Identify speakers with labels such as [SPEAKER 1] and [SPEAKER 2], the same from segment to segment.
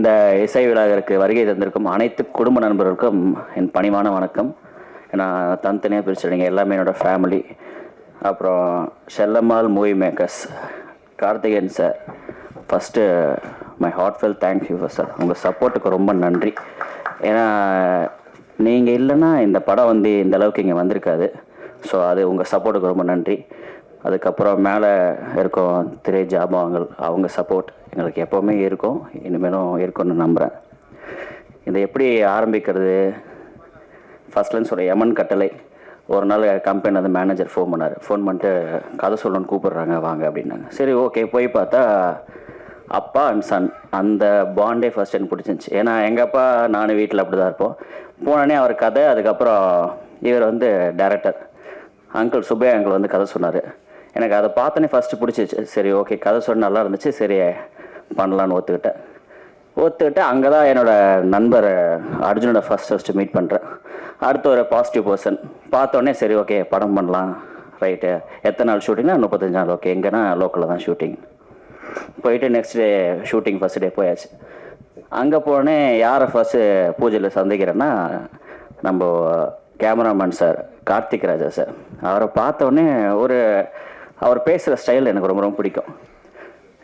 [SPEAKER 1] இந்த இசை விழாவிற்கு வருகை தந்திருக்கும் அனைத்து குடும்ப நண்பர்களுக்கும் என் பணிவான வணக்கம். நான் தனித்தனியாக பிரிச்சிருங்க எல்லாமே என்னோட ஃபேமிலி அப்புறம் Chellammal movie makers Karthikeyan sir first my heartfelt thank you sir உங்கள் சப்போர்ட்டுக்கு ரொம்ப நன்றி. ஏன்னா நீங்கள் இல்லைன்னா இந்த படம் வந்து இந்த அளவுக்கு இங்கே வந்திருக்காது. ஸோ அது உங்கள் சப்போர்ட்டுக்கு ரொம்ப நன்றி. அதுக்கப்புறம் மேலே இருக்கும் திரை ஜாபங்கள் அவங்க சப்போர்ட் எங்களுக்கு எப்போவுமே இருக்கும். இனிமேலும் இருக்கும்னு நம்புகிறேன் இதை எப்படி ஆரம்பிக்கிறது? ஃபஸ்ட்லன்னு சொல்கிற யமன் கட்டளை. ஒரு நாள் கம்பெனி வந்து மேனேஜர் ஃபோன் பண்ணார். ஃபோன் பண்ணிட்டு கதை சொல்லணும்னு கூப்பிடுறாங்க வாங்க அப்படின்னாங்க. சரி ஓகே போய் பார்த்தா அப்பா அண்ட் சன் அந்த பாண்டே ஃபர்ஸ்ட் எனக்கு பிடிச்சிருந்துச்சி. ஏன்னா எங்கள் அப்பா நானும் வீட்டில் அப்படி தான் இருப்போம் போனோடனே அவர் கதை அதுக்கப்புறம் இவர் வந்து டேரக்டர் அங்கிள் சுபே அங்கிள் வந்து கதை சொன்னார். எனக்கு அதை பார்த்தோன்னே ஃபஸ்ட்டு பிடிச்சிச்சு சரி ஓகே கதை சொன்ன நல்லா இருந்துச்சு. சரி பண்ணலான்னு ஒத்துக்கிட்டேன். ஒத்துக்கிட்டு அங்கே தான் என்னோட நண்பர் அர்ஜுனோட ஃபர்ஸ்ட் ஃபஸ்ட்டு மீட் பண்ணுறேன் அடுத்த ஒரு பாசிட்டிவ் பர்சன் பார்த்தோன்னே சரி ஓகே படம் பண்ணலாம். ரைட்டு எத்தனை நாள் ஷூட்டிங்னா முப்பத்தஞ்சு நாள். ஓகே எங்கன்னா லோக்கலில் தான் ஷூட்டிங் போயிட்டு next day shooting first day போயாச்சு. அங்கே போனே யாரை ஃபஸ்ட்டு பூஜையில் சந்திக்கிறேன்னா நம்ம cameraman sir Karthik Raja sir அவரை பார்த்தோன்னே ஒரு அவர் பேசுகிற ஸ்டைல் எனக்கு ரொம்ப ரொம்ப பிடிக்கும்.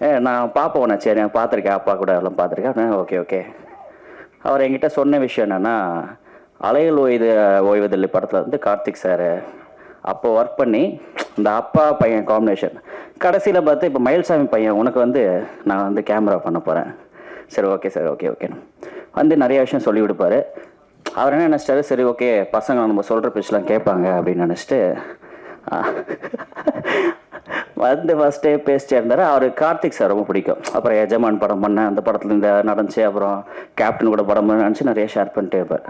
[SPEAKER 1] ஏ நான் பார்ப்போம் நான் சரி நான் பார்த்துருக்கேன் அப்பா கூட எல்லாம் பார்த்துருக்கேன். ஓகே ஓகே அவர் என்கிட்ட சொன்ன விஷயம் என்னென்னா அலையல் ஓய்வு ஓய்வதில்லை படத்தில் வந்து கார்த்திக் சார் அப்போ ஒர்க் பண்ணி இந்த அப்பா பையன் காம்பினேஷன் கடைசியில் பார்த்து இப்போ மயில்சாமி பையன் உனக்கு வந்து நான் வந்து கேமரா பண்ண போகிறேன் சரி ஓகே சார் ஓகே ஓகே வந்து நிறைய விஷயம் சொல்லி கொடுப்பாரு. அவர் என்ன நினச்சிட்டாரு? சரி ஓகே பசங்க நம்ம சொல்கிற பேச்செலாம் கேட்பாங்க அப்படின்னு நினச்சிட்டு வந்து ஃபஸ்ட்டே பேசிட்டே இருந்தார் அவர் கார்த்திக் சார் ரொம்ப பிடிக்கும். அப்புறம் எஜமான் படம் பண்ணேன் அந்த படத்தில் இந்த நடந்துச்சு. அப்புறம் கேப்டன் கூட படம் பண்ண நினச்சி நிறைய ஷேர் பண்ணிட்டே இருப்பார்.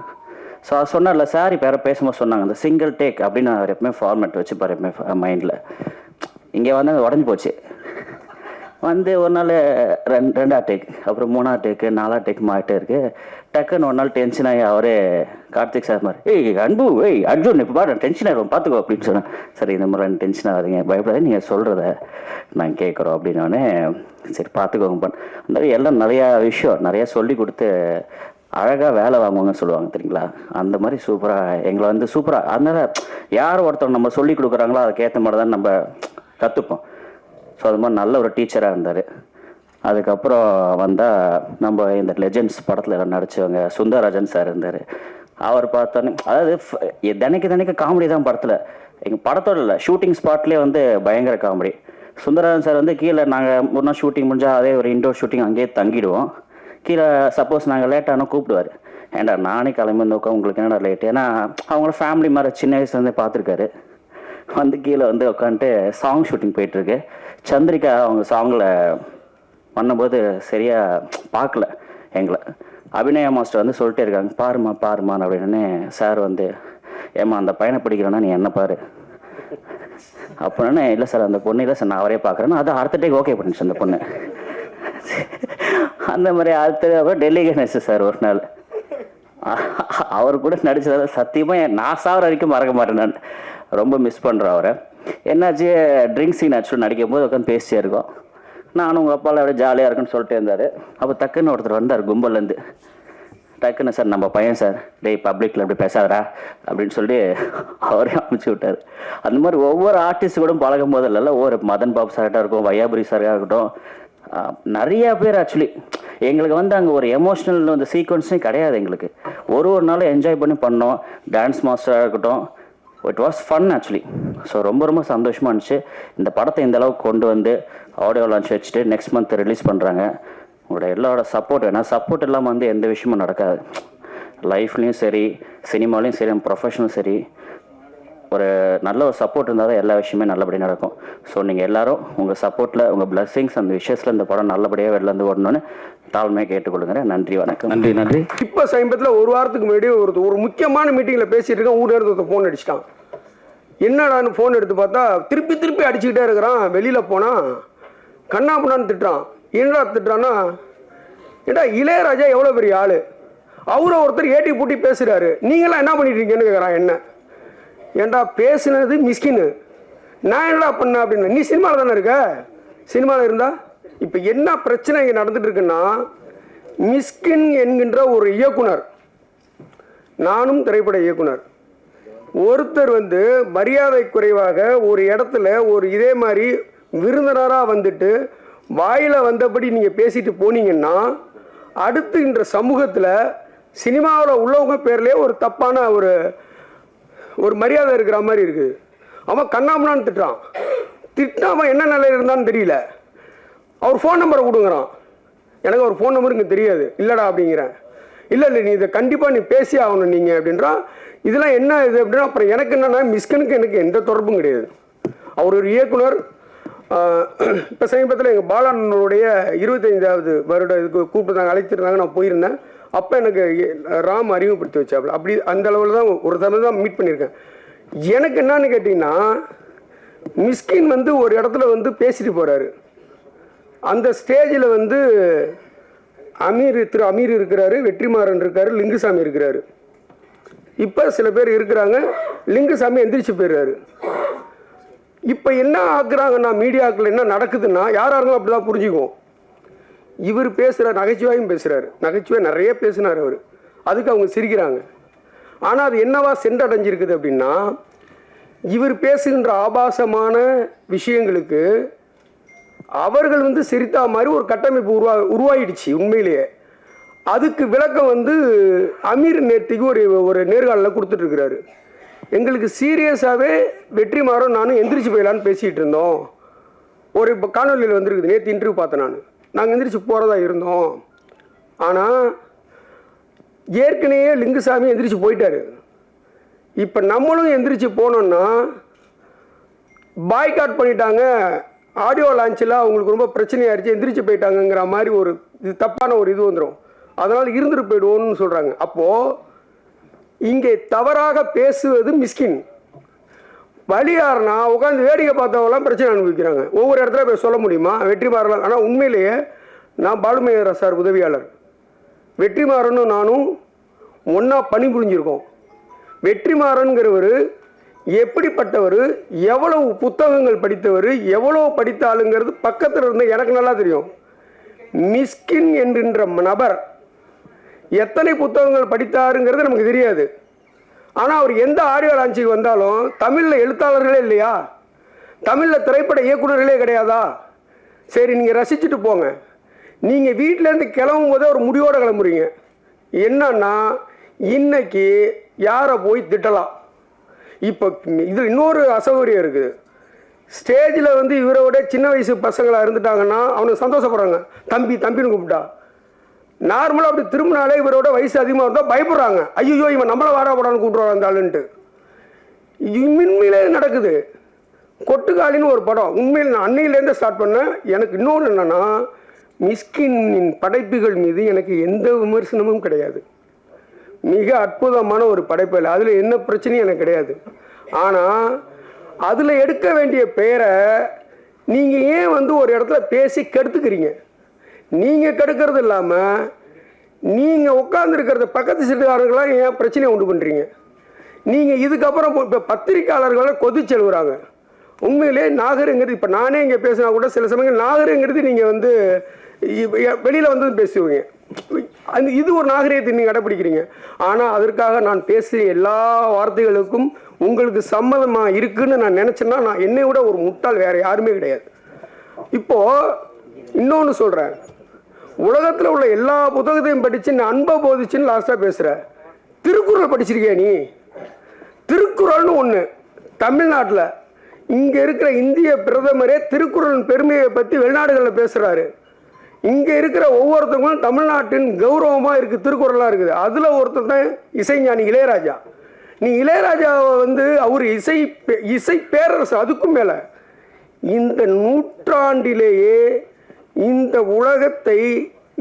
[SPEAKER 1] ஸோ அவர் சொன்னார்ல சார் இப்போ யாரோ பேசும்போது சொன்னாங்க அந்த சிங்கிள் டேக் அப்படின்னு அவர் எப்பவுமே ஃபார்மேட் வச்சுப்பார் எப்பவுமே மைண்டில் இங்கே வந்து அது உடஞ்சி போச்சு. வந்து ஒரு நாள் ரெண் ரெண்டா டேக் அப்புறம் மூணா டேக்கு நாலா டேக் மாட்டே இருக்கு. டக்குன்னு ஒரு நாள் டென்ஷன் ஆகி அவரே கார்த்திக் சார் மாதிரி ஏய் அன்பு ஏய் அர்ஜுன் இப்போ பாரு டென்ஷன் ஆகிடும் பார்த்துக்கோ அப்படின்னு சொன்னேன் சரி இந்த மாதிரி டென்ஷன் ஆகாதீங்க பயப்படாத நீங்கள் சொல்கிறத நான் கேட்குறோம் அப்படின்னோடனே சரி பார்த்துக்கோங்க பண்ண அந்த மாதிரி எல்லாம் நிறையா விஷயம் நிறையா சொல்லி கொடுத்து அழகாக வேலை வாங்குவாங்கன்னு சொல்லுவாங்க தெரியுங்களா? அந்த மாதிரி சூப்பராக எங்களை வந்து சூப்பராக அதனால் யார் ஒருத்தர் நம்ம சொல்லி கொடுக்குறாங்களோ அதுக்கேற்ற மாதிரி தான் நம்ம கற்றுப்போம் ஸோ அது மாதிரி நல்ல ஒரு டீச்சராக இருந்தார். அதுக்கப்புறம் வந்தால் நம்ம இந்த லெஜெண்ட்ஸ் படத்தில் எல்லாம் நடிச்சவங்க சுந்தரராஜன் சார் இருந்தார். அவர் பார்த்தோன்னே அதாவது தினைக்கு தினைக்கு காமெடி தான் படத்தில். எங்கள் படத்தோட இல்லை ஷூட்டிங் ஸ்பாட்லேயே வந்து பயங்கர காமெடி சுந்தரராஜன் சார் வந்து கீழே நாங்கள் ஒரு நாள் ஷூட்டிங் முடிஞ்சால் அதே ஒரு இன்டோர் ஷூட்டிங் அங்கேயே தங்கிடுவோம். கீழே சப்போஸ் நாங்கள் லேட்டானா கூப்பிடுவார். ஏன்டா நானே கிளம்பி வந்து உங்களுக்கு என்னடா லேட் ஏன்னா அவங்கள ஃபேமிலி மாதிரி சின்ன வயசுலேருந்தே பார்த்துருக்காரு. வந்து கீழே வந்து உட்காந்துட்டு சாங் ஷூட்டிங் போயிட்டுருக்கு. சந்திரிகா அவங்க சாங்கில் பண்ணும்போது சரியாக பார்க்கல எங்களை. அபிநயா மாஸ்டர் வந்து சொல்லிட்டே இருக்காங்க பாருமா பாருமா அப்படின்னு சார் வந்து ஏம்மா அந்த பையனை பிடிக்கிறேன்னா நீ என்ன பாரு. அப்படின்னா இல்லை சார் அந்த பொண்ணு இல்லை சார் நான் அவரே பார்க்குறேன்னா அது அடுத்த டேக் ஓகே பண்ணிச்சு அந்த பொண்ணு. அந்த மாதிரி அடுத்தது அப்புறம் டெல்லி கணேஷ் சார் ஒரு நாள். அவர் கூட நடிச்சதால சத்தியமாக நான் சாவர வரைக்கும் மறக்க மாட்டேன் நான். ரொம்ப மிஸ் பண்ணுறேன் அவரை. என்னாச்சு? ட்ரிங்க் சீன் ஆக்சுவலாக நடிக்கும் போது உட்காந்து பேசிட்டே இருக்கோம். நானும் உங்கள் அப்பாவில் அப்படியே ஜாலியாக இருக்குன்னு சொல்லிட்டே இருந்தார். அப்போ டக்குன்னு ஒருத்தர் வந்தார் கும்பல்லேருந்து. டக்குன்னு சார் நம்ம பையன் சார் டேய் பப்ளிக்கில் அப்படி பேசாதரா அப்படின்னு சொல்லி அவரே அமுச்சு விட்டார். அந்த மாதிரி ஒவ்வொரு ஆர்டிஸ்ட் கூட பழகும் போதில்ல ஒவ்வொரு மதன் பாபு சார்ட்டாக இருக்கும் வையாபுரி சாராக இருக்கட்டும் நிறையா நிறைய பேர் ஆக்சுவலி எங்களுக்கு வந்து அங்கே ஒரு எமோஷ்னல் அந்த சீக்வன்ஸே கிடையாது எங்களுக்கு. ஒரு ஒரு நாளும் என்ஜாய் பண்ணி பண்ணோம். டான்ஸ் மாஸ்டராக இருக்கட்டும் it was fun actually so ரொம்ப ரொம்ப சந்தோஷமாக இருந்துச்சு. இந்த படத்தை இந்த அளவுக்கு கொண்டு வந்து ஆடியோ லான்ச் வச்சுட்டு நெக்ஸ்ட் மந்த் ரிலீஸ் பண்ணுறாங்க உங்களோட எல்லாரோட சப்போர்ட் ஏன்னா சப்போர்ட் இல்லாமல் வந்து எந்த விஷயமும் நடக்காது. லைஃப்லேயும் சரி சினிமாலையும் சரி ப்ரொஃபஷனும் சரி ஒரு நல்ல ஒரு சப்போர்ட் இருந்தால் தான் எல்லா விஷயமே நல்லபடியாக நடக்கும். ஸோ நீங்கள் எல்லாரும் உங்கள் சப்போர்ட்டில் உங்கள் பிளஸ்ஸிங்ஸ் அந்த விஷயத்தில் இந்த படம் நல்லபடியாக வெளில வந்து ஓடணும்னு தாழ்மையாக கேட்டுக்கொள்கிறேன். நன்றி வணக்கம்.
[SPEAKER 2] நன்றி நன்றி.
[SPEAKER 3] இப்போ சமீபத்தில் ஒரு வாரத்துக்கு முன்னாடி ஒரு ஒரு முக்கியமான மீட்டிங்கில் பேசிட்டு இருக்கேன். ஊர்ல இருந்து ஒருத்தன் ஃபோன் அடிச்சிட்டான். என்னடான்னு ஃபோன் எடுத்து பார்த்தா திருப்பி திருப்பி அடிச்சுக்கிட்டே இருக்கிறான். வெளியில் போனால் கண்ணா பண்ணான்னு திட்டுறான். என்னடா திட்டுறான்னா ஏடா இளையராஜா எவ்வளோ பெரிய ஆள்? அவரை ஒருத்தர் ஏட்டி பூட்டி பேசுகிறாரு நீங்களாம் என்ன பண்ணிட்டுருக்கீங்கன்னு கேட்குறான் என்ன? ஏன்டா பேசுனது மிஸ்கின்னு. நான் என்னடா பண்ணேன் அப்படின்னு. நீ சினிமாவில் தானே இருக்க? சினிமாவில் இருந்தா? இப்போ என்ன பிரச்சனை இங்கே நடந்துட்டு இருக்குன்னா மிஸ்கின் என்கின்ற ஒரு இயக்குனர் நானும் திரைப்பட இயக்குனர் ஒருத்தர் வந்து மரியாதை குறைவாக ஒரு இடத்துல ஒரு இதே மாதிரி விருந்தினராக வந்துட்டு வாயில் வந்தபடி நீங்கள் பேசிட்டு போனீங்கன்னா அடுத்து இன்ற சமூகத்தில் சினிமாவில் உள்ளவங்க பேர்லேயே ஒரு தப்பான ஒரு ஒரு மரியாதை இருக்கிற மாதிரி இருக்குது. அவன் கண்ணாமனான்னு திட்டுறான். திட்டாமல் என்ன நிலையில் இருந்தான்னு தெரியல. அவர் ஃபோன் நம்பரை கொடுங்குறான். எனக்கு அவர் ஃபோன் நம்பர் இங்கே தெரியாது. இல்லைடா அப்படிங்கிறேன். இல்லை இல்லை நீ இதை கண்டிப்பாக நீ பேசி ஆகணும் நீங்கள் அப்படின்றான் இதெல்லாம் என்ன இது அப்படின்னா அப்புறம் எனக்கு என்னென்னா மிஸ்கனுக்கு எனக்கு எந்த தொடர்பும் கிடையாது. அவர் ஒரு இயக்குனர். இப்போ சமீபத்தில் எங்கள் பாலானனுடைய இருபத்தைந்தாவது வருட இதுக்கு கூப்பிட்டு அழைச்சிருந்தாங்க நான் போயிருந்தேன். அப்போ எனக்கு ராம் அறிமுகப்படுத்தி வச்சாப்புல. அப்படி அந்த அளவில் தான் ஒரு தடவை தான் மீட் பண்ணியிருக்கேன். எனக்கு என்னன்னு கேட்டிங்கன்னா மிஸ்கின் வந்து ஒரு இடத்துல வந்து பேசிட்டு போகிறாரு அந்த ஸ்டேஜில் வந்து அமீர் திரு அமீர் இருக்கிறாரு வெற்றிமாறன் இருக்காரு லிங்குசாமி இருக்கிறாரு. இப்போ சில பேர் இருக்கிறாங்க. லிங்குசாமி எந்திரிச்சு போயிடுறாரு. இப்போ என்ன ஆக்குறாங்கன்னா மீடியாக்கள் என்ன நடக்குதுன்னா யாராக இருந்தாலும் அப்படி தான் புரிஞ்சுக்குவோம். இவர் பேசுகிற நகைச்சுவையும் பேசுகிறாரு நகைச்சுவை நிறைய பேசினார் அவர். அதுக்கு அவங்க சிரிக்கிறாங்க. ஆனால் அது என்னவா சென்றடைஞ்சிருக்குது அப்படின்னா இவர் பேசுகின்ற ஆபாசமான விஷயங்களுக்கு அவர்கள் வந்து சிரித்தா மாதிரி ஒரு கட்டமைப்பு உருவா உருவாயிடுச்சு உண்மையிலேயே. அதுக்கு விளக்கம் வந்து அமீர் நேர்த்திக்கு ஒரு ஒரு நேர்காணலில் கொடுத்துட்ருக்கிறாரு. எங்களுக்கு சீரியஸாகவே வெற்றி மாறும் நானும் எந்திரிச்சு போயிடலான்னு பேசிகிட்டு இருந்தோம். ஒரு இப்போ காணொலியில் வந்துருக்குது நேற்று இன்டர்வியூ பார்த்தேன் நான். நாங்கள் எந்திரிச்சு போகிறதா இருந்தோம். ஆனால் ஏற்கனவே லிங்குசாமி எந்திரிச்சு போயிட்டார். இப்போ நம்மளும் எந்திரிச்சு போனோம்னா பாய்காட் பண்ணிட்டாங்க. ஆடியோ லான்ச்சில் அவங்களுக்கு ரொம்ப பிரச்சனையாயிருச்சு எந்திரிச்சு போயிட்டாங்கங்கிற மாதிரி ஒரு இது தப்பான ஒரு இது வந்துடும் அதனால் இருந்துட்டு போயிடுவோம்னு சொல்கிறாங்க அப்போது இங்கே தவறாக பேசுவது மிஸ்கின். வழியாருனா உட்காந்து வேடிக்கை பார்த்தவங்களாம் பிரச்சனை அனுபவிக்கிறாங்க. ஒவ்வொரு இடத்துல போய் சொல்ல முடியுமா? வெற்றி மாறலாம். ஆனால் உண்மையிலேயே நான் பாலுமேயரா சார் உதவியாளர். வெற்றிமாறனும் நானும் ஒன்றா பணிபுரிஞ்சிருக்கோம் வெற்றிமாறன்கிறவர் எப்படிப்பட்டவர்? எவ்வளவு புத்தகங்கள் படித்தவர்? எவ்வளோ படித்தாலுங்கிறது பக்கத்தில் இருந்து எனக்கு நல்லா தெரியும். மிஸ்கின் என்கின்ற நபர் எத்தனை புத்தகங்கள் படித்தாருங்கிறது நமக்கு தெரியாது. ஆனால் அவர் எந்த ஆடியோ லான்ச்சுக்கு வந்தாலும் தமிழில் எழுத்தாளர்களே இல்லையா? தமிழில் திரைப்பட இயக்குனர்களே கிடையாதா? சரி நீங்கள் ரசிச்சுட்டு போங்க. நீங்கள் வீட்டிலேருந்து கிளம்பும் போதே ஒரு முடிவோடு கிளம்புறீங்க. என்னன்னா இன்னைக்கு யாரை போய் திட்டலாம்? இப்போ இது இன்னொரு அசௌகரியம் இருக்குது. ஸ்டேஜில் வந்து இவரோட சின்ன வயசு பசங்களாக இருந்துட்டாங்கன்னா அவனுக்கு சந்தோஷப்படுறாங்க. தம்பி தம்பின்னு கூப்பிட்டா. நார்மலாக அப்படி திரும்பினாலே இவரோட வயசு அதிகமாக இருந்தால் பயப்படுறாங்க. ஐயோ இவன் நம்மளை வாடா போடான்னு கூப்பிட்றான் அந்த ஆளுன்ட்டு. உண்மையிலே நடக்குது. கொட்டுக்காலின்னு ஒரு படம். உண்மையில் நான் அன்னையிலேருந்து ஸ்டார்ட் பண்ணேன். எனக்கு இன்னொன்று என்னென்னா மிஸ்கினின் படைப்புகள் மீது எனக்கு எந்த விமர்சனமும் கிடையாது. மிக அற்புதமான ஒரு படைப்பு இல்லை. அதில் என்ன பிரச்சனையும் எனக்கு கிடையாது. ஆனால் அதில் எடுக்க வேண்டிய பெயரை நீங்கள் ஏன் வந்து ஒரு இடத்துல பேசி கெடுத்துக்கிறீங்க? நீங்கள் கெடுக்கிறது இல்லாமல் நீங்கள் உட்காந்துருக்கிறத பக்கத்து சீட்டுக்காரங்களாம் ஏன் பிரச்சனையை உண்டு பண்ணுறீங்க நீங்கள் இதுக்கப்புறம் இப்போ பத்திரிக்கையாளர்களை கொதிச்சு எழுவுறாங்க உண்மையிலே நாகருங்கிறது இப்போ நானே இங்கே பேசினா கூட சில சமயங்கள் நாகருங்கிறது நீங்கள் வந்து வெளியில் வந்து பேசுவீங்க. அந்த இது ஒரு நாகரிகத்தை நீங்கள் கடைப்பிடிக்கிறீங்க. ஆனால் அதற்காக நான் பேசிய எல்லா வார்த்தைகளுக்கும் உங்களுக்கு சம்மதமாக இருக்குன்னு நான் நினச்சேன்னா நான் என்னை விட ஒரு முட்டாள் வேறு யாருமே கிடையாது. இப்போது இன்னொன்று சொல்கிறேன் உலகத்தில் உள்ள எல்லா புத்தகத்தையும் படித்து நான் அன்பை போதிச்சுன்னு லாஸ்ட்டாக பேசுகிற திருக்குறள் படிச்சிருக்கியா நீ? திருக்குறள்னு ஒன்று தமிழ்நாட்டில். இங்கே இருக்கிற இந்திய பிரதமரே திருக்குறளின் பெருமையை பற்றி வெளிநாடுகளில் பேசுகிறாரு இங்கே இருக்கிற ஒவ்வொருத்தவங்களும் தமிழ்நாட்டின் கௌரவமாக இருக்குது திருக்குறளாக இருக்குது. அதில் ஒருத்தர் தான் இசைஞானி இளையராஜா. நீ இளையராஜாவை வந்து அவர் இசை பே- இசை பேரரசு அதுக்கும் மேலே. இந்த நூற்றாண்டிலேயே இந்த உலகத்தை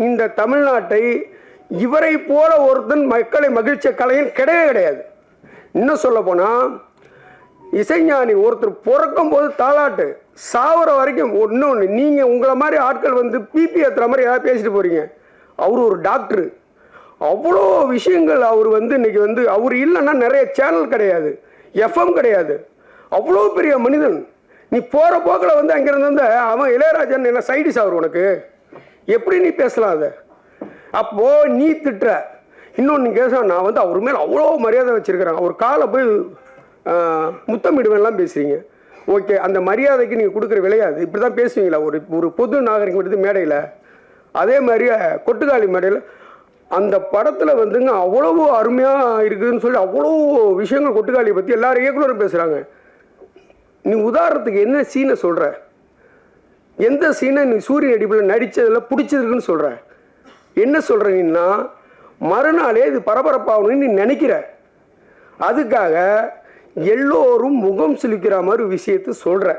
[SPEAKER 3] இந்த தமிழ்நாட்டை இவரை போல ஒருத்தன் மக்களை மகிழ்ச்சிய கலைஞன் கிடையவே கிடையாது. இன்னும் சொல்ல போனால் இசைஞானி ஒருத்தர் பிறக்கும் போது தாலாட்டு சாவர வரைக்கும் ஒன்று ஒன்று நீங்கள் உங்களை மாதிரி ஆட்கள் வந்து பிபி ஏற்றுற மாதிரி ஏதாவது பேசிட்டு போகிறீங்க அவர் ஒரு டாக்டரு. அவ்வளோ விஷயங்கள் அவர் வந்து இன்றைக்கி வந்து அவர் இல்லைன்னா நிறைய சேனல் கிடையாது எஃப்எம் கிடையாது. அவ்வளோ பெரிய மனிதன். நீ போகிற போக்கில் வந்து அங்கேருந்து வந்து அவன் இளையராஜன் என்ன சைடிஸ் அவர் உனக்கு? எப்படி நீ பேசலாம் அதை? அப்போ நீ திட்டுற. இன்னொன்று கேச நான் வந்து அவர் மேலே அவ்வளோ மரியாதை வச்சுருக்கிறேன். அவர் காலை போய் முத்தமிடுவேன்லாம் பேசுகிறீங்க ஓகே அந்த மரியாதைக்கு நீங்கள் கொடுக்குற விளையாது இப்படி தான் பேசுவீங்களா? ஒரு ஒரு பொது நாகரிகம் எடுத்து மேடையில். அதே மாதிரி கொட்டுக்காளி மேடையில். அந்த படத்தில் வந்துங்க அவ்வளோ அருமையாக இருக்குதுன்னு சொல்லி அவ்வளோ விஷயங்கள் கொட்டுக்காளியை பற்றி எல்லாரும் இயக்குனரும் பேசுகிறாங்க நீ உதாரணத்துக்கு என்ன சீனை சொல்கிற எந்த சீனை நீ சூரிய அடிப்பில் நடித்ததில் பிடிச்சதுக்குன்னு சொல்கிற என்ன சொல்கிற நீன்னா மறுநாளே இது பரபரப்பாகணும்னு நீ நினைக்கிற. அதுக்காக எல்லோரும் முகம் சுளிக்கிற மாதிரி விஷயத்தை சொல்கிற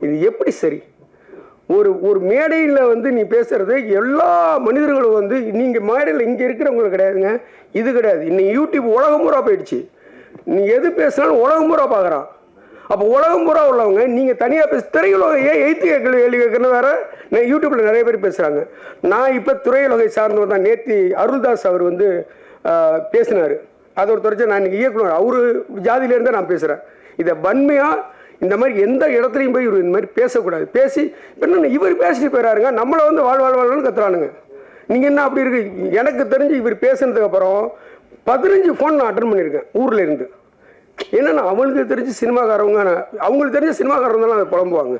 [SPEAKER 3] இது எப்படி சரி? ஒரு ஒரு மேடையில் வந்து நீ பேசுகிறது எல்லா மனிதர்களும் வந்து நீங்கள் மேடையில் இங்கே இருக்கிறவங்களுக்கு கிடையாதுங்க. இது கிடையாது. இன்னைக்கு யூடியூப் உலகம் பூரா போயிடுச்சு. நீ எது பேசினாலும் உலகம் பூரா பார்க்குறான் அப்போ உலகம் பூரா உள்ளவங்க நீங்கள் தனியாக பேச திரையுலகம் ஏன் எய்த்து கேட்கல கேள்வி கேட்கணும் வேற. நான் யூடியூப்பில் நிறைய பேர் பேசுகிறாங்க நான் இப்போ துறையுலகை சார்ந்தவர் தான். நேத்தி அருள்தாஸ் அவர் வந்து பேசினார். அதை ஒரு தொடர்ச்சி நான் இன்றைக்கி இயக்குனர் அவர் ஜாதியிலேருந்தே நான் பேசுகிறேன் இதை வன்மையாக இந்த மாதிரி எந்த இடத்துலையும் போய் இவர் இந்த மாதிரி பேசக்கூடாது. பேசி இப்ப என்ன இவர் பேசிட்டு போயிறாருங்க. நம்மளை வந்து வாழ் வாழ் வாழ்வான்னு கத்துறானுங்க. நீங்கள் என்ன அப்படி இருக்கு? எனக்கு தெரிஞ்சு இவர் பேசுனதுக்கப்புறம் பதினஞ்சு ஃபோன் நான் அட்டன் பண்ணியிருக்கேன் ஊரில் இருந்து. என்னென்னா அவங்களுக்கு தெரிஞ்ச சினிமாக்காரவங்க அவங்களுக்கு தெரிஞ்ச சினிமாக்காரங்க தான் அதை புலம்புவாங்க.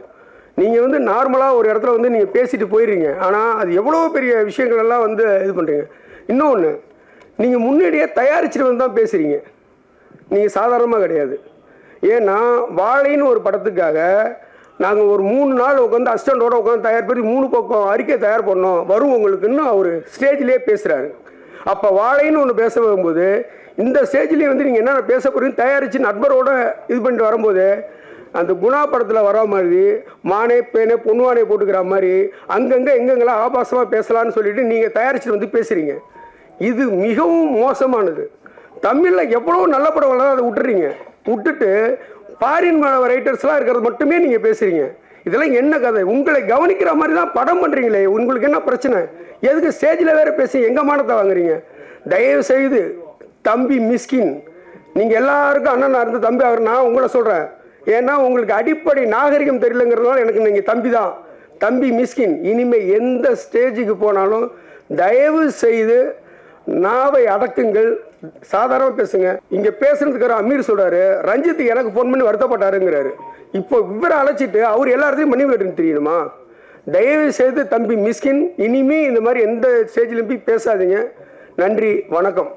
[SPEAKER 3] நீங்கள் வந்து நார்மலாக ஒரு இடத்துல வந்து நீங்கள் பேசிட்டு போயிடுறீங்க ஆனால் அது எவ்வளோ பெரிய விஷயங்கள் எல்லாம் வந்து இது பண்ணுறீங்க இன்னொன்று நீங்கள் முன்னாடியே தயாரிச்சுட்டு வந்து தான் பேசுகிறீங்க நீங்கள் சாதாரணமாக கிடையாது. ஏன்னா வாழைன்னு ஒரு படத்துக்காக நாங்கள் ஒரு மூணு நாள் உட்காந்து அஸ்டண்டோடு உட்காந்து தயார் பண்ணி மூணு பக்கம் அறிக்கை தயார் பண்ணோம். வரும் உங்களுக்குன்னு அவர் ஸ்டேஜ்லேயே பேசுகிறாரு அப்போ வாழைன்னு ஒன்று பேச வரும்போது இந்த ஸ்டேஜ்லேயே வந்து நீங்கள் என்னென்ன பேச தயாரித்து நண்பரோட இது பண்ணிட்டு வரும்போது அந்த குணா படத்தில் வர மாதிரி மானே பேனே பொண்ணுவானே போட்டுக்கிற மாதிரி அங்கங்கே எங்கெங்கெல்லாம் ஆபாசமாக பேசலான்னு சொல்லிட்டு நீங்கள் தயாரிச்சுட்டு வந்து பேசுகிறீங்க இது மிகவும் மோசமானது. தமிழில் எவ்வளோ நல்ல படங்கள்லாம் அதை விட்டுறீங்க. விட்டுட்டு ஃபாரின் ரைட்டர்ஸ்லாம் இருக்கிறது மட்டுமே நீங்கள் பேசுகிறீங்க இதெல்லாம் என்ன கதை? உங்களை கவனிக்கிற மாதிரி தான் படம் பண்ணுறீங்களே உங்களுக்கு என்ன பிரச்சனை? எதுக்கு ஸ்டேஜில் வேறு பேசி எங்கள் மானத்தை வாங்குறீங்க? தயவு செய்து தம்பி மிஸ்கின். நீங்கள் எல்லாருக்கும் அண்ணனா இருந்த தம்பி அவர் நான் உங்களை சொல்கிறேன் ஏன்னா உங்களுக்கு அடிப்படை நாகரிகம் தெரியலங்கிறதுனால எனக்கு நீங்கள் தம்பி தான். தம்பி மிஸ்கின் இனிமேல் எந்த ஸ்டேஜுக்கு போனாலும் தயவு செய்து நாவை அடக்குங்கள். சாதாரண பேசுங்க. இங்கே பேசுறதுக்கு அமீர் சொல்கிறாரு ரஞ்சித் எனக்கு ஃபோன் பண்ணி வருத்தப்பட்டாருங்கிறாரு. இப்போ இவரை அழைச்சிட்டு அவர் எல்லாத்தையும் மணி விட்டுன்னு தெரியணுமா தயவு செய்து தம்பி மிஸ்கின் இனிமே இந்த மாதிரி எந்த ஸ்டேஜ்லையும் போய் பேசாதீங்க. நன்றி வணக்கம்.